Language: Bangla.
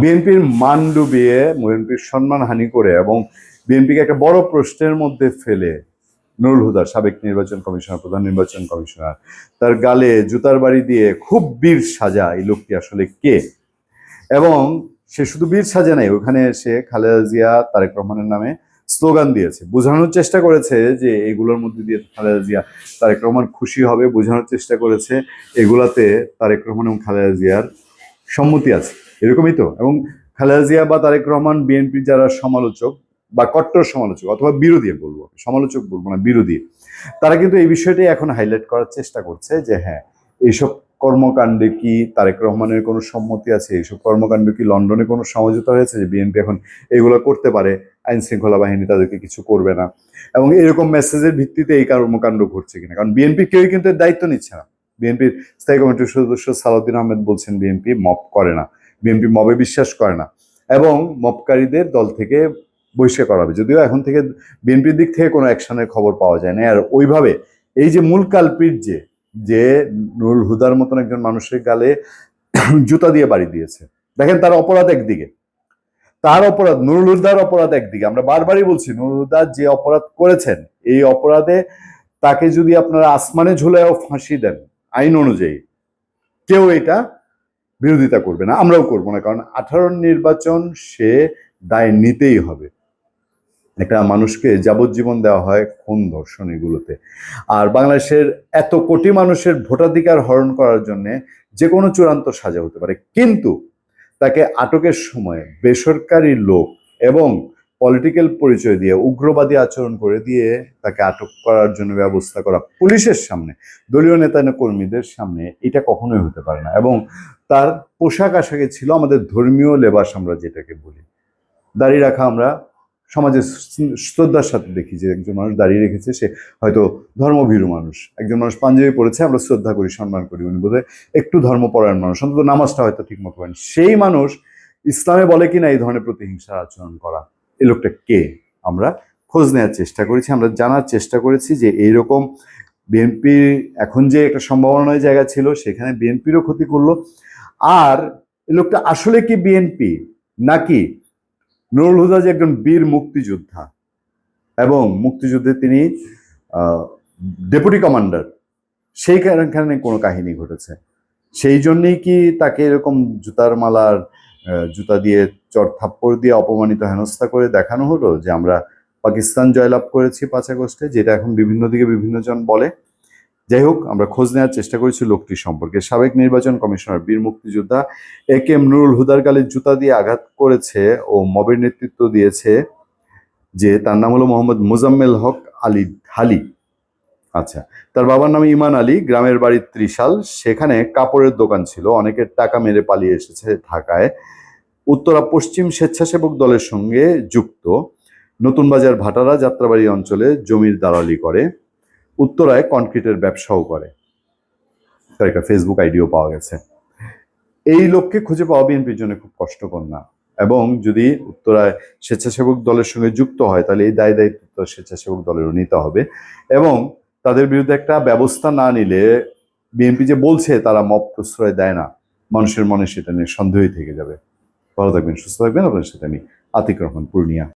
বিএনপির মান ডুবিয়ে বিএনপির সম্মান হানি করে এবং বিএনপিকে একটা বড় প্রশ্নের মধ্যে ফেলে নুরুল হুদার সাবেক নির্বাচন কমিশনার, প্রধান নির্বাচন কমিশনার। তার গালে জুতার বাড়ি দিয়ে খুব বীর সাজা এই লোকটি আসলে কে? এবং সে শুধু বীর সাজা নাই, ওখানে এসে খালেদা জিয়া, তারেক রহমানের নামে স্লোগান দিয়েছে। বোঝানোর চেষ্টা করেছে যে এগুলোর মধ্যে দিয়ে খালেদা জিয়া, তারেক রহমান খুশি হবে, বোঝানোর চেষ্টা করেছে, এগুলাতে তারেক রহমান এবং খালেদা জিয়ার সম্মতি আছে। এরকমই তো। এবং খালাজিয়া বা তারেক রহমান বিএনপির যারা সমালোচক বা কট্টর সমালোচক অথবা বিরোধী বলব, সমালোচক বলব না, বিরোধী, তারা কিন্তু এই বিষয়টি এখন হাইলাইট করার চেষ্টা করছে যে হ্যাঁ এইসব কর্মকাণ্ডে কি তারেক রহমানের কোনো সম্মতি আছে? এইসব কর্মকাণ্ড কি লন্ডনে কোনো সমঝোতা হয়েছে যে বিএনপি এখন এগুলো করতে পারে? আইন শৃঙ্খলা বাহিনী তাদেরকে কিছু করবে না। এবং এরকম মেসেজের ভিত্তিতে এই কর্মকাণ্ড ঘটছে কিনা? কারণ বিএনপি কেউই কিন্তু দায়িত্ব নিচ্ছে না। বিএনপির স্থায়ী কমিটির সদস্য সালাউদ্দিন আহমেদ বলছেন, বিএনপি মপ করে না। বিএনপি মবে বিশ্বাস করে না। এবং মপকারীদের দল থেকে বহিষ্কার করা হবে। যদিও এখন থেকে বিএনপির দিক থেকে কোনো অ্যাকশনের খবর পাওয়া যায় না। আর ওইভাবে এই যে মূল কালপিট যে যে নুরুল হুদার মতন একজন মানুষের গালে জুতা দিয়ে বাড়ি দিয়েছে। দেখেন তার অপরাধ একদিকে। তার অপরাধ, নুরুল হুদার অপরাধ একদিকে। আমরা বারবারই বলছি, নুরুল হুদা যে অপরাধ করেছেন, এই অপরাধে তাকে যদি আপনারা আসমানে ঝুলেও ফাঁসি দেন, আইন অনুযায়ী, কেউ এটা বিরোধিতা করবে না, আমরাও করব না, কারণ আঠারো নির্বাচন সে দায় নিতেই হবে। একটা মানুষকে যাবজ্জীবন দেওয়া হয় খুন ধর্ষণ এগুলোতে। আর বাংলাদেশের এত কোটি মানুষের ভোটাধিকার হরণ করার জন্য যে কোনো চূড়ান্ত সাজা হতে পারে, কিন্তু তাকে আটকের সময় বেসরকারি লোক এবং পলিটিক্যাল পরিচয় দিয়ে, উগ্রবাদী আচরণ করে দিয়ে তাকে আটক করার জন্য ব্যবস্থা করা পুলিশের সামনে, দলীয় নেতা কর্মীদের সামনে, এটা কখনোই হতে পারে না। এবং তার পোশাক আশাকে ছিল আমাদের ধর্মীয় লেবাস, আমরা যেটাকে বলি। দাড়ি রাখা আমরা সমাজে শ্রদ্ধার সাথে দেখি যে একজন মানুষ দাঁড়িয়ে রেখেছে, সে হয়তো ধর্মভীরু মানুষ। একজন মানুষ পাঞ্জাবি পড়েছে আমরা শ্রদ্ধা করি, সম্মান করি, উনি বোধহয় একটু ধর্মপরায়ণ মানুষ, অন্তত নামাজটা হয়তো ঠিক মতো সেই মানুষ ইসলামে বলে কিনা এই ধরনের প্রতিহিংসার আচরণ করা। এ লোকটা কে? আমরা খোঁজ নেওয়ার চেষ্টা করেছি, আমরা জানার চেষ্টা করেছি যে এইরকম বিএনপি, এখন যে একটা সম্ভাবনার জায়গা ছিল, সেখানে বিএনপিরও ক্ষতি করল। আর লোকটা আসলে কি বিএনপি নাকি নুরুল হুদা যে একজন বীর মুক্তিযোদ্ধা এবং মুক্তিযুদ্ধে তিনি ডেপুটি কমান্ডার সেই কারণে কোনো কাহিনী ঘটেছে। সেই জন্যেই কি তাকে এরকম জুতার মালার জুতা দিয়ে চট থাপ্পড় দিয়ে অপমানিত, হেনস্থা করে দেখানো হলো যে আমরা পাকিস্তান জয়লাভ করেছি পাঁচ আগস্টে, যেটা এখন বিভিন্ন দিকে বিভিন্ন জন বলে? যাই হোক, আমরা খোঁজ নেওয়ার চেষ্টা করেছি লোকটি সম্পর্কে। সাবেক নির্বাচন কমিশনার বীর মুক্তিযোদ্ধা এ কে এম নুরুল হুদার গালে জুতা দিয়ে আঘাত করেছে ও মবের নেতৃত্ব দিয়েছে যে তার নাম হলো মোহাম্মদ মুজাম্মেল হক আলী ঢালি আচ্ছা তার বাবার নাম ইমান আলী, গ্রামের বাড়ি ত্রিশাল। সেখানে কাপড়ের দোকান ছিল, অনেকের টাকা মেরে পালিয়ে এসেছে ঢাকায়। উত্তরা পশ্চিম স্বেচ্ছাসেবক দলের সঙ্গে যুক্ত। নতুন বাজার ভাটারা যাত্রাবাড়ি অঞ্চলে জমির দালালি করে। উত্তরায় কনক্রিটের ব্যবসাও করে। একটা ফেসবুক আইডিও পাওয়া গেছে। এই লোককে খুঁজে পাওয়া বিএনপির জন্য খুব কষ্টকর না। এবং যদি উত্তরায় স্বেচ্ছাসেবক দলের সঙ্গে যুক্ত হয়, তাহলে এই দায় দায়িত্ব স্বেচ্ছাসেবক দলেরও নিতে হবে। এবং তাদের বিরুদ্ধে একটা ব্যবস্থা না নিলে বিএনপি যে বলছে, তারা মব প্রশ্রয় দেয় না। মানুষের মনে সেটা নিয়ে সন্দেহই থেকে যাবে। ভালো থাকবেন, সুস্থ থাকবেন। আপনার সাথে আমি আতিক রহমান, পূর্ণিয়া।